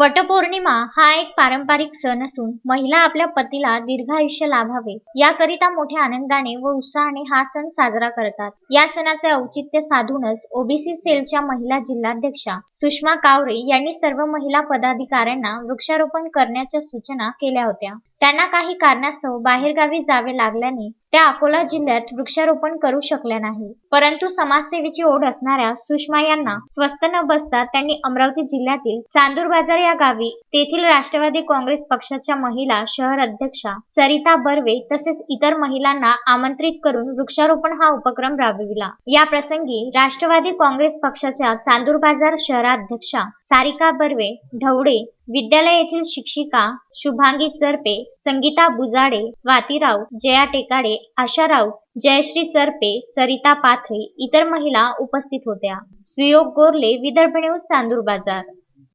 वटपौर्णिमा हा एक पारंपरिक सण असून महिला आपल्या पतीला दीर्घायुष्य लाभावे. याकरिता मोठ्या आनंदाने व उत्साहाने हा सण साजरा करतात. या सणाचे औचित्य साधूनच ओबीसी सेलच्या महिला जिल्हाध्यक्षा सुषमा कावरे यांनी सर्व महिला पदाधिकाऱ्यांना वृक्षारोपण करण्याच्या सूचना केल्या होत्या. त्यांना काही कारणास्तव बाहेरगावी जावे लागल्याने त्या अकोला जिल्ह्यात वृक्षारोपण करू शकल्या नाही. परंतु समाजसेवेची ओढ असणाऱ्या सुषमा यांना स्वस्त न बसता त्यांनी अमरावती जिल्ह्यातील चांदूर बाजार या गावी तेथील राष्ट्रवादी काँग्रेस पक्षाच्या महिला शहर अध्यक्षा सरिता बर्वे तसेच इतर महिलांना आमंत्रित करून वृक्षारोपण हा उपक्रम राबविला. या प्रसंगी राष्ट्रवादी काँग्रेस पक्षाच्या चांदूर बाजार शहराध्यक्षा सारिका बर्वे ढवडे विद्यालय येथील शिक्षिका शुभांगी चरपे संगीता बुजाडे स्वाती राऊत जया टेकाडे आशा राऊत जयश्री चरपे सरिता पाथरे इतर महिला उपस्थित होत्या. सुयोग गोरले विदर्भ न्यूज चांदूर बाजार.